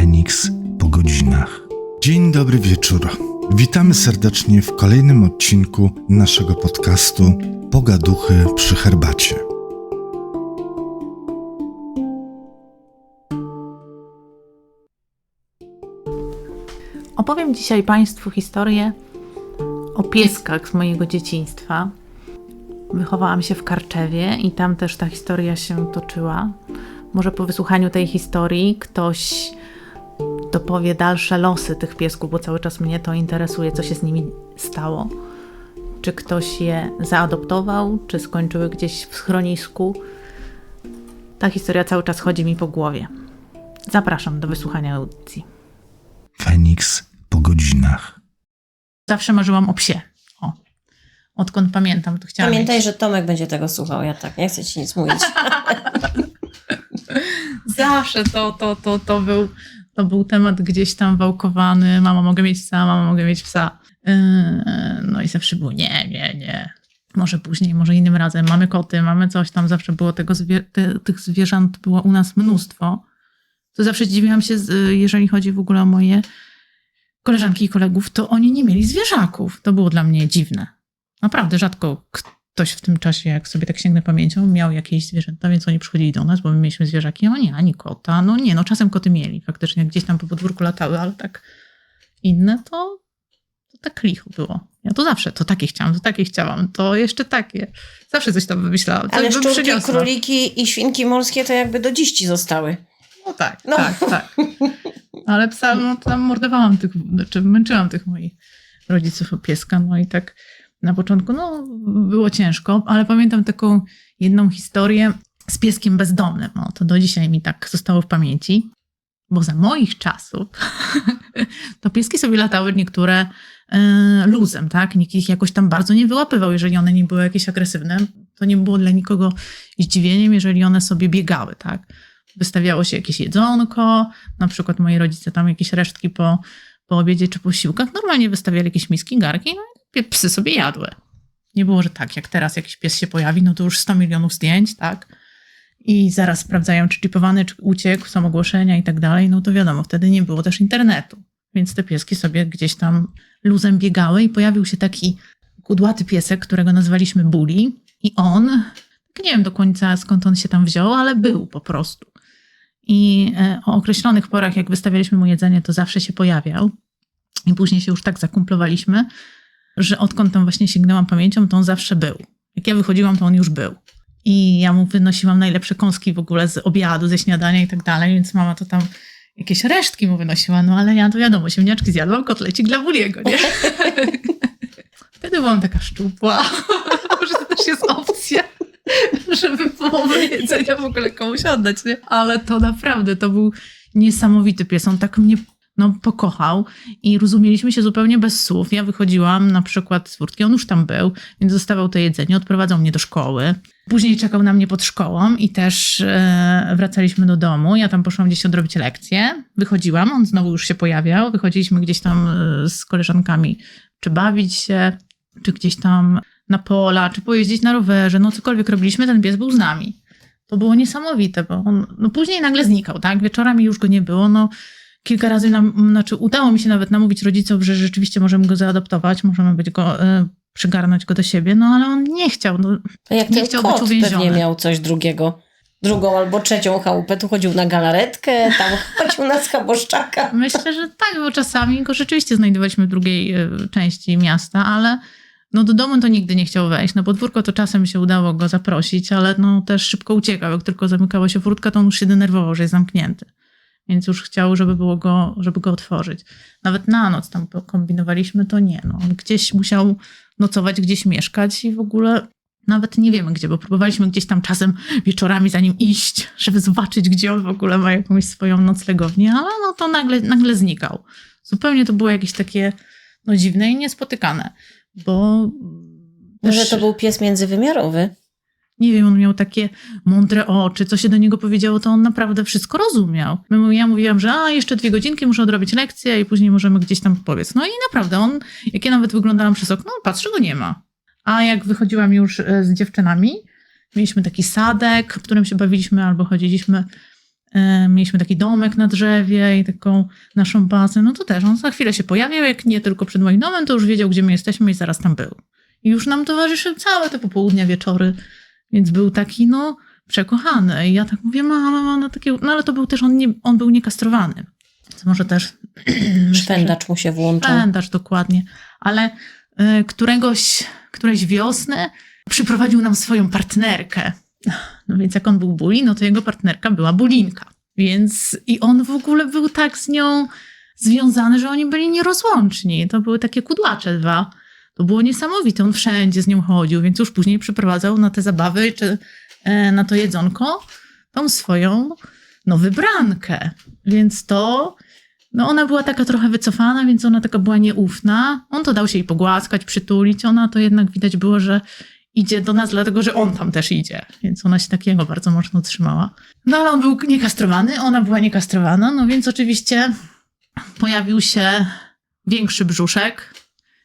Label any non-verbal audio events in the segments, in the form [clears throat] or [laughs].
Feniks po godzinach. Dzień dobry wieczór. Witamy serdecznie w kolejnym odcinku naszego podcastu Pogaduchy przy herbacie. Opowiem dzisiaj Państwu historię o pieskach z mojego dzieciństwa. Wychowałam się w Karczewie i tam też ta historia się toczyła. Może po wysłuchaniu tej historii ktoś dopowie dalsze losy tych piesków, bo cały czas mnie to interesuje, co się z nimi stało. Czy ktoś je zaadoptował, czy skończyły gdzieś w schronisku. Ta historia cały czas chodzi mi po głowie. Zapraszam do wysłuchania audycji. Feniks po godzinach. Zawsze marzyłam o psie. O. Odkąd pamiętam, to chciałam Pamiętaj, mieć. że Tomek będzie tego słuchał. Ja tak, nie chcę ci nic mówić. [laughs] Zawsze to, to, to, to, był, to był temat gdzieś tam wałkowany. Mama, mogę mieć psa, mama, mogę mieć psa. Yy, No i zawsze było nie, nie, nie. Może później, może innym razem. Mamy koty, mamy coś tam. Zawsze było tego te, tych zwierząt było u nas mnóstwo. To zawsze zdziwiłam się, jeżeli chodzi w ogóle o moje koleżanki i kolegów, to oni nie mieli zwierzaków. To było dla mnie dziwne. Naprawdę rzadko ktoś w tym czasie, jak sobie tak sięgnę pamięcią, miał jakieś zwierzęta, więc oni przychodzili do nas, bo my mieliśmy zwierzaki, a nie, ani kota. No nie, no czasem koty mieli. Faktycznie gdzieś tam po podwórku latały, ale tak inne to, to tak licho było. Ja to zawsze, to takie chciałam, to takie chciałam, to jeszcze takie. Zawsze coś tam wymyślałam. Coś Ale szczurki, przyniosła. króliki i świnki morskie to jakby do dziś ci zostały. No tak, No. tak, tak. Ale psa, no tam mordowałam tych, znaczy męczyłam tych moich rodziców o pieska, no i tak na początku, no było ciężko, ale pamiętam taką jedną historię z pieskiem bezdomnym, no to do dzisiaj mi tak zostało w pamięci, bo za moich czasów [laughs] to pieski sobie latały niektóre e, luzem, tak? Nikt ich jakoś tam bardzo nie wyłapywał, jeżeli one nie były jakieś agresywne, to nie było dla nikogo zdziwieniem, jeżeli one sobie biegały, tak? wystawiało się jakieś jedzonko, na przykład moi rodzice tam jakieś resztki po, po obiedzie czy posiłkach, normalnie wystawiali jakieś miski, garki, no psy sobie jadły. Nie było, że tak, jak teraz jakiś pies się pojawi, no to już 100 milionów zdjęć, tak? I zaraz sprawdzają, czy chipowany, czy uciekł, są ogłoszenia i tak dalej, no to wiadomo, wtedy nie było też internetu. Więc te pieski sobie gdzieś tam luzem biegały i pojawił się taki kudłaty piesek, którego nazwaliśmy Bully i on, nie wiem do końca skąd on się tam wziął, ale był po prostu. I e, o określonych porach, jak wystawialiśmy mu jedzenie, to zawsze się pojawiał. I później się już tak zakumplowaliśmy, że odkąd tam właśnie sięgnęłam pamięcią, to on zawsze był. Jak ja wychodziłam, to on już był. I ja mu wynosiłam najlepsze kąski w ogóle z obiadu, ze śniadania i tak dalej, więc mama to tam jakieś resztki mu wynosiła, no ale ja to wiadomo, ziemniaczki zjadłam, kotlecik dla Buliego, nie? [laughs] Wtedy byłam taka szczupła. [laughs] Może to też jest opcja żeby połowę jedzenia w ogóle komuś oddać, nie? Ale to naprawdę, to był niesamowity pies. On tak mnie no, pokochał i rozumieliśmy się zupełnie bez słów. Ja wychodziłam na przykład z furtki, on już tam był, więc dostawał to jedzenie, odprowadzał mnie do szkoły. Później czekał na mnie pod szkołą i też e, wracaliśmy do domu. Ja tam poszłam gdzieś odrobić lekcje. Wychodziłam, on znowu już się pojawiał. Wychodziliśmy gdzieś tam e, z koleżankami, czy bawić się, czy gdzieś tam na pola, czy pojeździć na rowerze, no cokolwiek robiliśmy, ten pies był z nami. To było niesamowite, bo on no później nagle znikał, tak? Wieczorami już go nie było, no kilka razy nam, znaczy udało mi się nawet namówić rodziców, że rzeczywiście możemy go zaadoptować, możemy być go, y, przygarnąć go do siebie, no ale on nie chciał. No, To jak Nie chciał być kot uwięziony. pewnie miał coś drugiego. Drugą albo trzecią chałupę. Tu chodził na galaretkę, tam [laughs] chodził na schaboszczaka. Myślę, że tak, bo czasami go rzeczywiście znajdowaliśmy w drugiej y, części miasta, ale no do domu to nigdy nie chciał wejść. Na podwórko to czasem się udało go zaprosić, ale no też szybko uciekał. Jak tylko zamykała się furtka, to on już się denerwował, że jest zamknięty. Więc już chciał, żeby było go, żeby go otworzyć. Nawet na noc tam kombinowaliśmy, to nie. No. On gdzieś musiał nocować, gdzieś mieszkać i w ogóle nawet nie wiemy gdzie, bo próbowaliśmy gdzieś tam czasem wieczorami za nim iść, żeby zobaczyć, gdzie on w ogóle ma jakąś swoją noclegownię, ale no to nagle, nagle znikał. Zupełnie to było jakieś takie no, dziwne i niespotykane, bo Może też, to był pies międzywymiarowy. Nie wiem, on miał takie mądre oczy, co się do niego powiedziało, to on naprawdę wszystko rozumiał. Ja mówiłam, że a, jeszcze dwie godzinki, muszę odrobić lekcję i później możemy gdzieś tam powiedz. No i naprawdę, on, jak ja nawet wyglądałam przez okno, patrzę, go nie ma. A jak wychodziłam już e, z dziewczynami, mieliśmy taki sadek, w którym się bawiliśmy albo chodziliśmy e, mieliśmy taki domek na drzewie i taką naszą bazę, no to też on za chwilę się pojawiał, jak nie tylko przed moim domem, to już wiedział, gdzie my jesteśmy i zaraz tam był. I już nam towarzyszył całe te popołudnia, wieczory, więc był taki, no, przekochany. I ja tak mówię, mama, mama, no takie, no ale to był też, on, nie, on był niekastrowany. Co może też... [clears throat] Szwendacz mu się włączył. Pamiętasz dokładnie. Ale y, któregoś, którejś wiosny przyprowadził nam swoją partnerkę. No więc jak on był buli, no to jego partnerka była bulinka. Więc i on w ogóle był tak z nią związany, że oni byli nierozłączni. To były takie kudłacze dwa. To było niesamowite. On wszędzie z nią chodził, więc już później przyprowadzał na te zabawy czy e, na to jedzonko tą swoją no, wybrankę. Więc to no ona była taka trochę wycofana, więc ona taka była nieufna. On to dał się jej pogłaskać, przytulić. Ona to jednak widać było, że idzie do nas, dlatego że on tam też idzie. Więc ona się takiego bardzo mocno trzymała. No ale on był niekastrowany, ona była niekastrowana, no więc oczywiście pojawił się większy brzuszek,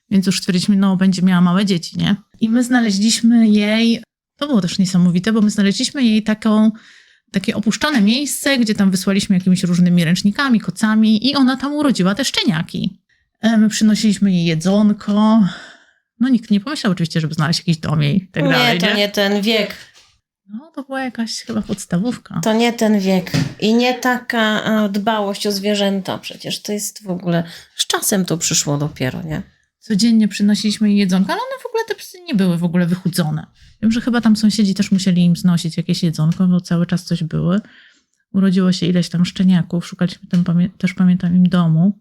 więc już stwierdziliśmy, no będzie miała małe dzieci, nie? I my znaleźliśmy jej, to było też niesamowite, bo my znaleźliśmy jej taką takie opuszczone miejsce, gdzie tam wysłaliśmy jakimiś różnymi ręcznikami, kocami i ona tam urodziła te szczeniaki. E, My przynosiliśmy jej jedzonko. No nikt nie pomyślał oczywiście, żeby znaleźć jakiś dom jej i tak nie, dalej. to nie? nie ten wiek. No to była jakaś chyba podstawówka. To nie ten wiek. I nie taka a, dbałość o zwierzęta. Przecież to jest w ogóle... Z czasem to przyszło dopiero, nie? Codziennie przynosiliśmy jej jedzonko, ale one w ogóle te psy nie były w ogóle wychudzone. Wiem, że chyba tam sąsiedzi też musieli im znosić jakieś jedzonko, bo cały czas coś były. Urodziło się ileś tam szczeniaków, szukaliśmy tam, też pamiętam im domu.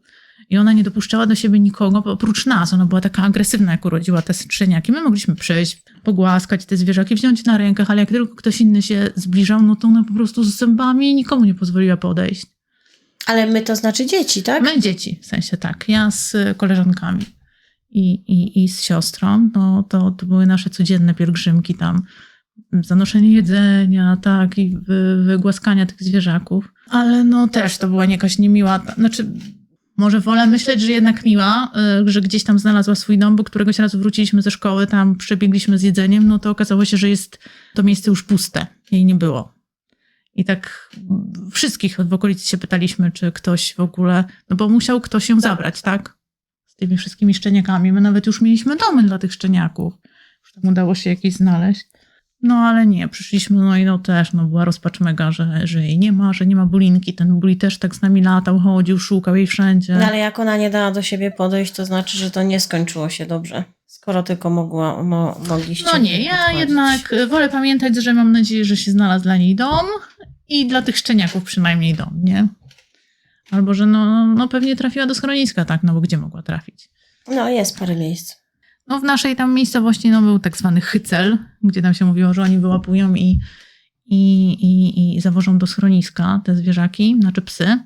I ona nie dopuszczała do siebie nikogo, oprócz nas. Ona była taka agresywna, jak urodziła te szczeniaki. My mogliśmy przyjść, pogłaskać te zwierzaki, wziąć na rękach, ale jak tylko ktoś inny się zbliżał, no to ona po prostu z zębami nikomu nie pozwoliła podejść. Ale my to znaczy dzieci, tak? My dzieci, w sensie tak, ja z koleżankami i, i, i z siostrą, no to, to były nasze codzienne pielgrzymki tam, zanoszenie jedzenia, tak, i wy, wygłaskania tych zwierzaków. Ale no też to była jakaś niemiła, znaczy może wolę myśleć, że jednak miła, y, że gdzieś tam znalazła swój dom, bo któregoś razu wróciliśmy ze szkoły, tam przebiegliśmy z jedzeniem, no to okazało się, że jest to miejsce już puste, jej nie było. I tak wszystkich w okolicy się pytaliśmy, czy ktoś w ogóle, no bo musiał ktoś ją zabrać, tak? Z tymi wszystkimi szczeniakami. My nawet już mieliśmy domy dla tych szczeniaków. Już tam udało się jakieś znaleźć. No ale nie, przyszliśmy, no i no też, no była rozpacz mega, że, że jej nie ma, że nie ma bulinki. Ten buli też tak z nami latał, chodził, szukał jej wszędzie. No ale jak ona nie dała do siebie podejść, to znaczy, że to nie skończyło się dobrze. Skoro tylko mogła, mo, mogliście... No nie, ja podchodzić. jednak wolę pamiętać, że mam nadzieję, że się znalazł dla niej dom i dla tych szczeniaków przynajmniej dom, nie? Albo, że no, no pewnie trafiła do schroniska, tak, no bo gdzie mogła trafić? No jest parę miejsc. No w naszej tam miejscowości no, był tak zwany hycel, gdzie tam się mówiło, że oni wyłapują i, i, i, i zawożą do schroniska te zwierzaki, znaczy psy.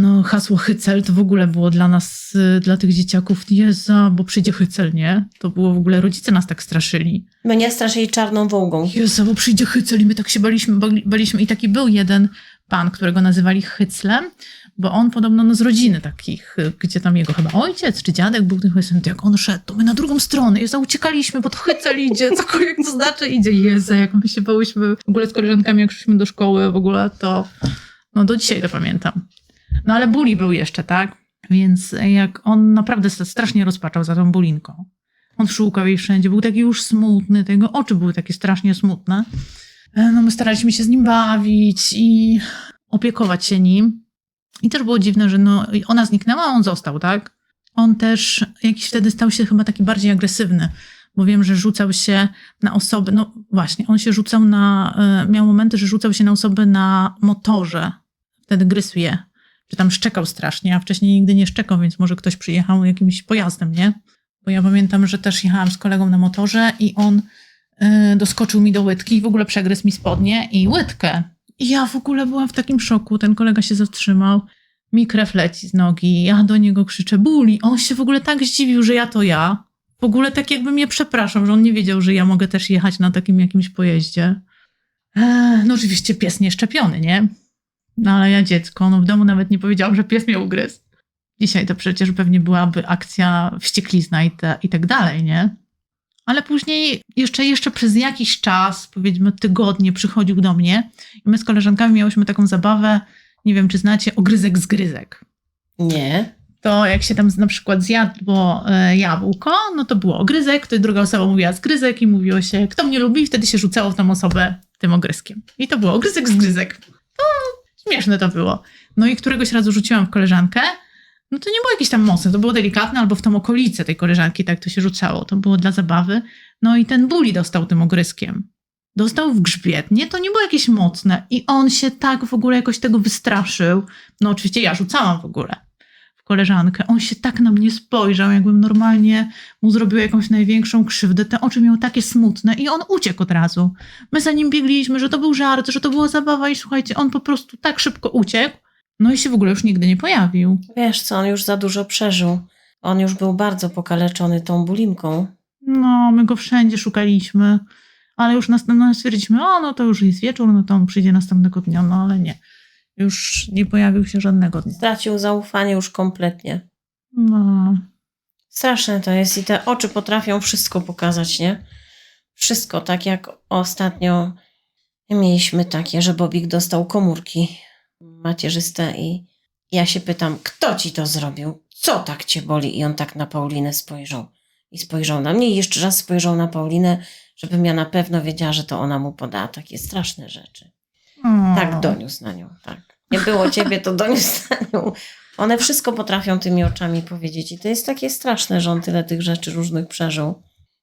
No hasło hycel to w ogóle było dla nas, dla tych dzieciaków, Jeza, bo przyjdzie hycel, nie? To było w ogóle, rodzice nas tak straszyli. Mnie straszyli czarną wołgą. Jezu, bo przyjdzie hycel i my tak się baliśmy, bali- baliśmy. I taki był jeden pan, którego nazywali hyclem, bo on podobno no, z rodziny takich, gdzie tam jego chyba ojciec czy dziadek był tym hyclem, to jak on szedł, to my na drugą stronę, Jezu, uciekaliśmy, bo to hycel idzie, cokolwiek to znaczy idzie, Jezu, jak my się bałyśmy w ogóle z koleżankami, jak szliśmy do szkoły w ogóle, to no do dzisiaj to pamiętam. No ale buli był jeszcze, tak? Więc jak on naprawdę strasznie rozpaczał za tą bulinką. On szukał jej wszędzie, był taki już smutny, te jego oczy były takie strasznie smutne. E, No my staraliśmy się z nim bawić i opiekować się nim. I też było dziwne, że no, ona zniknęła, a on został, tak? On też jakiś wtedy stał się chyba taki bardziej agresywny, bo wiem, że rzucał się na osoby, no właśnie, on się rzucał na, e, miał momenty, że rzucał się na osoby na motorze. Wtedy gryzł je. Czy tam szczekał strasznie, a wcześniej nigdy nie szczekał, więc może ktoś przyjechał jakimś pojazdem, nie? Bo ja pamiętam, że też jechałam z kolegą na motorze i on doskoczył mi do łydki i w ogóle przegryzł mi spodnie i łydkę. I ja w ogóle byłam w takim szoku. Ten kolega się zatrzymał, mi krew leci z nogi, ja do niego krzyczę buli. On się w ogóle tak zdziwił, że ja to ja. W ogóle tak jakby mnie przepraszam, że on nie wiedział, że ja mogę też jechać na takim jakimś pojeździe. Eee, no oczywiście pies nieszczepiony, nie? No ale ja dziecko, no w domu nawet nie powiedziałam, że pies mnie ugryzł. Dzisiaj to przecież pewnie byłaby akcja wścieklizna i, i tak dalej, nie? Ale później jeszcze, jeszcze przez jakiś czas, powiedzmy tygodnie, przychodził do mnie i my z koleżankami miałyśmy taką zabawę, nie wiem czy znacie, ogryzek z gryzek. Nie. To jak się tam na przykład zjadło e, jabłko, no to było ogryzek, to druga osoba mówiła zgryzek i mówiło się, kto mnie lubi, i wtedy się rzucało w tą osobę tym ogryskiem. I to było ogryzek z gryzek. To śmieszne to było. No i któregoś razu rzuciłam w koleżankę, no to nie było jakieś tam mocne, to było delikatne, albo w tą okolicę tej koleżanki tak to się rzucało. To było dla zabawy. No i ten buli dostał tym ogryskiem. Dostał w grzbiet. Nie, to nie było jakieś mocne. I on się tak w ogóle jakoś tego wystraszył. No oczywiście ja rzucałam w ogóle w koleżankę. On się tak na mnie spojrzał, jakbym normalnie mu zrobiła jakąś największą krzywdę. Te oczy miał takie smutne i on uciekł od razu. My za nim biegliśmy, że to był żart, że to była zabawa i słuchajcie, on po prostu tak szybko uciekł. No i się w ogóle już nigdy nie pojawił. Wiesz co, on już za dużo przeżył. On już był bardzo pokaleczony tą bulimką. No, my go wszędzie szukaliśmy, ale już następnego stwierdziliśmy, o, no to już jest wieczór, no to on przyjdzie następnego dnia, no ale nie. Już nie pojawił się żadnego dnia. Stracił zaufanie już kompletnie. No, Straszne to jest i te oczy potrafią wszystko pokazać, nie? Wszystko, tak jak ostatnio mieliśmy takie, że Bobik dostał komórki macierzyste i ja się pytam, kto ci to zrobił? Co tak cię boli? I on tak na Paulinę spojrzał. I spojrzał na mnie i jeszcze raz spojrzał na Paulinę, żebym ja na pewno wiedziała, że to ona mu podała takie straszne rzeczy. o. Tak, doniósł na nią, tak. Nie było ciebie, to doniósł na nią. One wszystko potrafią tymi oczami powiedzieć i to jest takie straszne, że on tyle tych rzeczy różnych przeżył.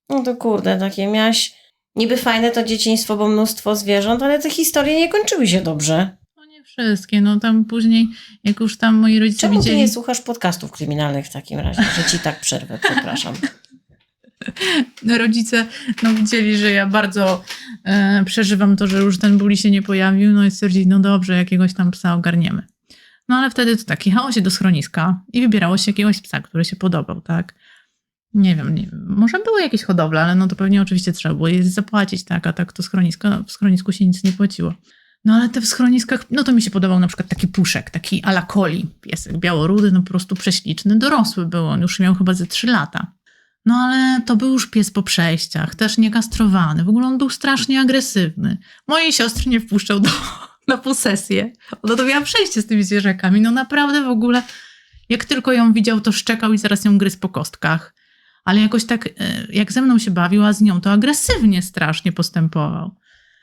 No to kurde, takie miałaś... Niby fajne to dzieciństwo, bo mnóstwo zwierząt, ale te historie nie kończyły się dobrze. No wszystkie, no tam później, jak już tam moi rodzice Czemu ty widzieli... nie słuchasz podcastów kryminalnych w takim razie, że ci tak przerwę, przepraszam. [laughs] rodzice no, widzieli, że ja bardzo e, przeżywam to, że już ten buli się nie pojawił, no i stwierdzili, no dobrze, jakiegoś tam psa ogarniemy. No ale wtedy to tak, jechało się do schroniska i wybierało się jakiegoś psa, który się podobał, tak? Nie wiem, nie wiem, może były jakieś hodowle, ale no to pewnie oczywiście trzeba było je zapłacić, tak? A tak to schronisko, no, w schronisku się nic nie płaciło. No ale te w schroniskach, no to mi się podobał na przykład taki puszek, taki ala coli, piesek białorudy, no po prostu prześliczny, dorosły był, on już miał chyba ze 3 lata. No ale to był już pies po przejściach, też niekastrowany. W ogóle on był strasznie agresywny. Mojej siostry nie wpuszczał do, na posesję. Ona to miała przejście z tymi zwierzakami. No naprawdę w ogóle, jak tylko ją widział, to szczekał i zaraz ją gryzł po kostkach. Ale jakoś tak, e, jak ze mną się bawił, a z nią, to agresywnie strasznie postępował.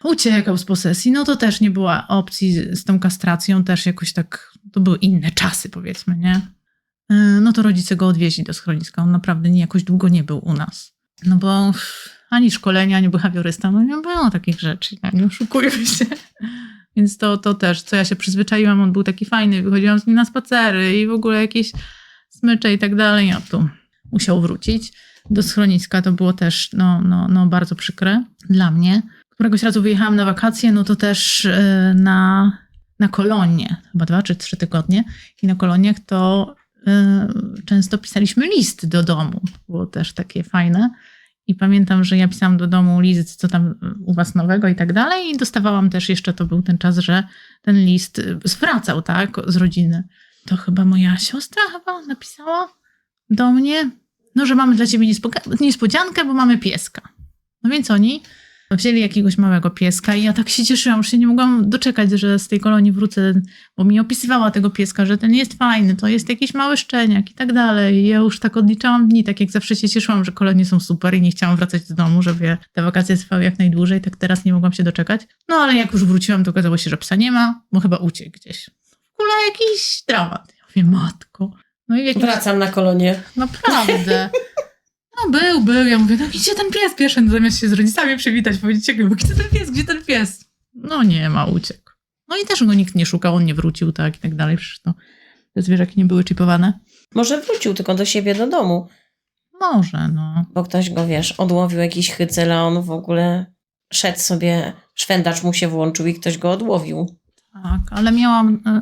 Uciekał z posesji, no to też nie była opcji z, tą kastracją, też jakoś tak, to były inne czasy powiedzmy, nie? E, no to rodzice go odwieźli do schroniska. On naprawdę nie, jakoś długo nie był u nas. No bo ani szkolenia, ani behawiorysta, no nie było takich rzeczy, tak, nie oszukujmy się. Więc to, to też, co ja się przyzwyczaiłam, on był taki fajny, wychodziłam z nim na spacery i w ogóle jakieś smycze i tak dalej, a tu musiał wrócić do schroniska. To było też no, no, no bardzo przykre dla mnie. Któregoś razu wyjechałam na wakacje, no to też e, na, na kolonie, chyba dwa czy trzy tygodnie i na koloniach to y, często pisaliśmy list do domu. Było też takie fajne. I pamiętam, że ja pisałam do domu list, co tam u was nowego i tak dalej. I dostawałam też jeszcze, to był ten czas, że ten list y, zwracał, tak, z rodziny. To chyba moja siostra chyba napisała do mnie, no, że mamy dla ciebie niespodziankę, bo mamy pieska. No więc oni wzięli jakiegoś małego pieska i ja tak się cieszyłam, że się nie mogłam doczekać, że z tej kolonii wrócę, bo mi opisywała tego pieska, że ten jest fajny, to jest jakiś mały szczeniak i tak dalej. I ja już tak odliczałam dni, tak jak zawsze się cieszyłam, że kolonie są super i nie chciałam wracać do domu, żeby te wakacje trwały jak najdłużej, tak teraz nie mogłam się doczekać. No ale jak już wróciłam, to okazało się, że psa nie ma, bo chyba uciekł gdzieś. W ogóle jakiś dramat. Ja mówię, matko. No i jakiś... Wracam na kolonie. Naprawdę. [laughs] No był, był. Ja mówię, no gdzie ten pies pierwszy, no, zamiast się z rodzicami przywitać, powiedzieć, gdzie ten pies, gdzie ten pies? No nie ma, uciekł. No i też go nikt nie szukał, on nie wrócił, tak i tak dalej. Przecież to te zwierzaki nie były chipowane. Może wrócił tylko do siebie do domu, Może, no. bo ktoś go, wiesz, odłowił jakiś hycel, a on w ogóle szedł sobie, szwendacz mu się włączył i ktoś go odłowił. Tak, ale miałam. e,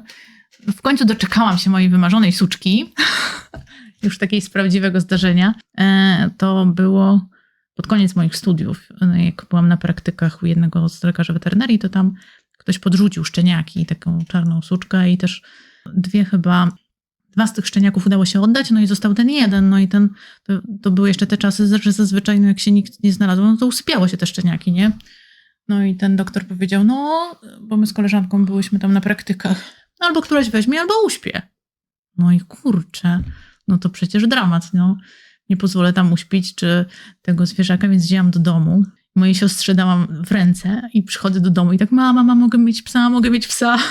W końcu doczekałam się mojej wymarzonej suczki, [laughs] już takiej z prawdziwego zdarzenia. E, To było pod koniec moich studiów, e, jak byłam na praktykach u jednego z lekarzy weterynarii, to tam ktoś podrzucił szczeniaki taką czarną suczkę i też dwie chyba dwa z tych szczeniaków udało się oddać, no i został ten jeden, no i ten, to, to były jeszcze te czasy, że zazwyczaj no jak się nikt nie znalazł, no to usypiało się te szczeniaki, nie? No i ten doktor powiedział, no, bo my z koleżanką byłyśmy tam na praktykach, no albo któraś weźmie, albo uśpię. No i kurczę, no to przecież dramat, no. Nie pozwolę tam uśpić, czy tego zwierzaka, więc wzięłam do domu. Mojej siostrze dałam w ręce i przychodzę do domu i tak, mama, mama, mogę mieć psa, mogę mieć psa. [laughs]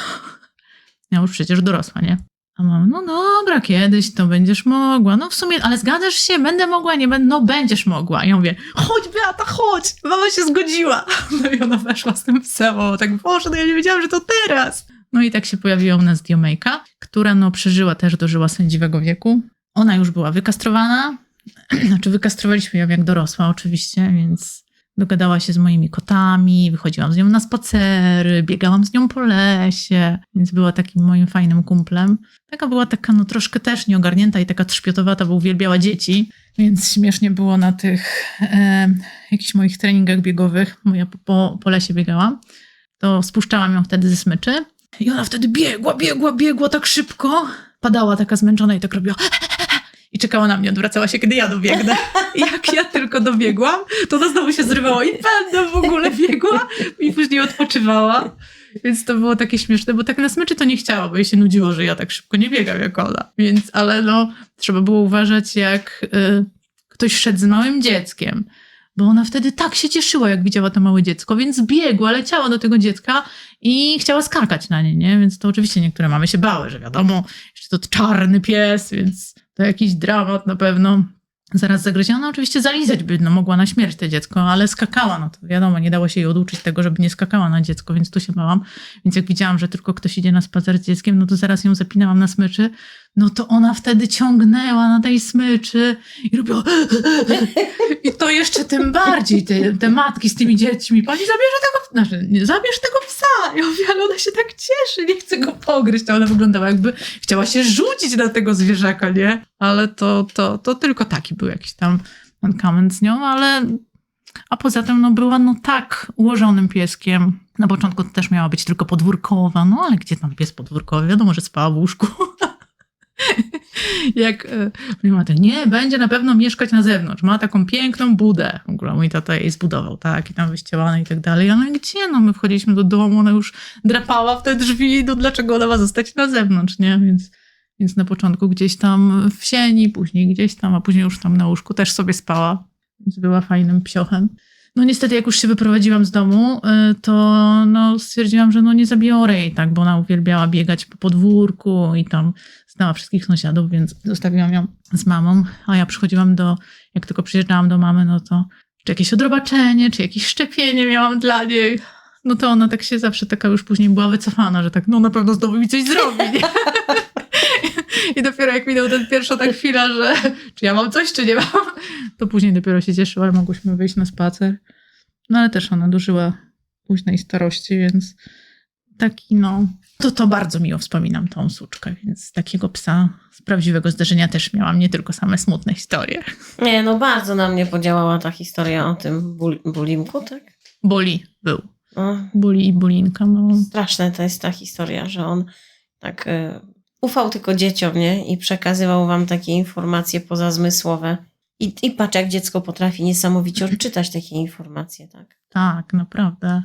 Ja już przecież dorosła, nie? A mama, no dobra, kiedyś to będziesz mogła. No w sumie, ale zgadzasz się, będę mogła, nie będę, no będziesz mogła. I ja mówię, chodź Beata, chodź, mama się zgodziła. [laughs] No i ona weszła z tym psem, o, tak, boże, no ja nie wiedziałam, że to teraz. No i tak się pojawiła u nas Diomejka, która no przeżyła też, dożyła sędziwego wieku. Ona już była wykastrowana, [clears throat] znaczy wykastrowaliśmy ją jak dorosła oczywiście, więc dogadała się z moimi kotami, wychodziłam z nią na spacery, biegałam z nią po lesie, więc była takim moim fajnym kumplem. Taka była taka no troszkę też nieogarnięta i taka trzpiotowata, bo uwielbiała dzieci, więc śmiesznie było na tych e, jakichś moich treningach biegowych, bo ja po, po, po lesie biegałam, to spuszczałam ją wtedy ze smyczy i ona wtedy biegła, biegła, biegła tak szybko, padała taka zmęczona i tak robiła i czekała na mnie, odwracała się, kiedy ja dobiegnę. Jak ja tylko dobiegłam, to ona znowu się zrywała i będę w ogóle biegła i później odpoczywała. Więc to było takie śmieszne, bo tak na smyczy to nie chciała, bo jej się nudziło, że ja tak szybko nie biegam jak ona. Więc, ale no, trzeba było uważać, jak y, ktoś szedł z małym dzieckiem. Bo ona wtedy tak się cieszyła, jak widziała to małe dziecko, więc biegła, leciała do tego dziecka i chciała skakać na nie, nie? Więc to oczywiście niektóre mamy się bały, że wiadomo, jeszcze to czarny pies, więc to jakiś dramat na pewno. Zaraz zagryzie. Ona oczywiście zalizać by no, mogła na śmierć to dziecko, ale skakała, no to wiadomo, nie dało się jej oduczyć tego, żeby nie skakała na dziecko, więc tu się bałam. Więc jak widziałam, że tylko ktoś idzie na spacer z dzieckiem, no to zaraz ją zapinałam na smyczy, no to ona wtedy ciągnęła na tej smyczy i robiła [laughs] i to jeszcze tym bardziej te, te matki z tymi dziećmi, pani zabierze tego, znaczy, nie, zabierz tego psa. Ja mówię, ale ona się tak cieszy, nie chce go pogryźć. To ona wyglądała jakby chciała się rzucić na tego zwierzaka, nie? Ale to, to, to tylko taki był jakiś tam mankament z nią, ale a poza tym no, była no tak ułożonym pieskiem. Na początku też miała być tylko podwórkowa, no ale gdzie tam pies podwórkowy? Wiadomo, że spała w łóżku. Jak e, mój tak, nie, będzie na pewno mieszkać na zewnątrz. Ma taką piękną budę. W ogóle mój tata jej zbudował, tak, i tam wyścielane i tak dalej. Ale gdzie? No my wchodziliśmy do domu, ona już drapała w te drzwi, no dlaczego ona ma zostać na zewnątrz, nie? Więc, więc na początku gdzieś tam w sieni, później gdzieś tam, a później już tam na łóżku też sobie spała. Więc była fajnym psiochem. No niestety, jak już się wyprowadziłam z domu, y, to no, stwierdziłam, że no nie zabiorę jej, tak, bo ona uwielbiała biegać po podwórku i tam znała wszystkich sąsiadów, więc zostawiłam ją z mamą, a ja przychodziłam do, jak tylko przyjeżdżałam do mamy, no to czy jakieś odrobaczenie, czy jakieś szczepienie miałam dla niej. No to ona tak się zawsze taka już później była wycofana, że tak, no na pewno znowu mi coś zrobi. [laughs] [laughs] I dopiero jak minął ten pierwsza ta chwila, że [laughs] czy ja mam coś, czy nie mam, [laughs] to później dopiero się cieszyła, że mogłyśmy wyjść na spacer. No ale też ona dożyła późnej starości, więc taki no, to to bardzo miło wspominam tą suczkę, więc takiego psa z prawdziwego zdarzenia też miałam, nie tylko same smutne historie. Nie, no bardzo na mnie podziałała ta historia o tym bul- bulimku, tak? Boli był. No, Boli i bulinka, no. straszne to jest ta historia, że on tak y, ufał tylko dzieciom, nie? I przekazywał wam takie informacje pozazmysłowe. I, I patrz, jak dziecko potrafi niesamowicie odczytać takie informacje, tak? Tak, naprawdę.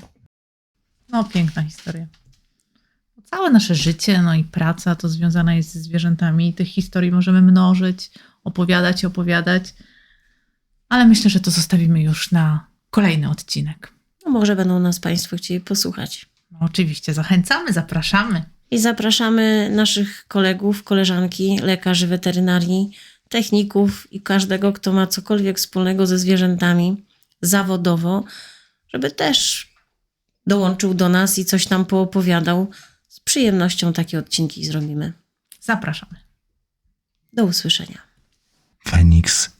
No, piękna historia. Całe nasze życie, no i praca to związana jest ze zwierzętami i tych historii możemy mnożyć, opowiadać i opowiadać. Ale myślę, że to zostawimy już na kolejny odcinek. No może będą nas Państwo chcieli posłuchać. No, oczywiście zachęcamy, zapraszamy. I zapraszamy naszych kolegów, koleżanki, lekarzy weterynarii, techników i każdego, kto ma cokolwiek wspólnego ze zwierzętami zawodowo, żeby też dołączył do nas i coś nam poopowiadał. Z przyjemnością takie odcinki zrobimy. Zapraszamy. Do usłyszenia. Feniks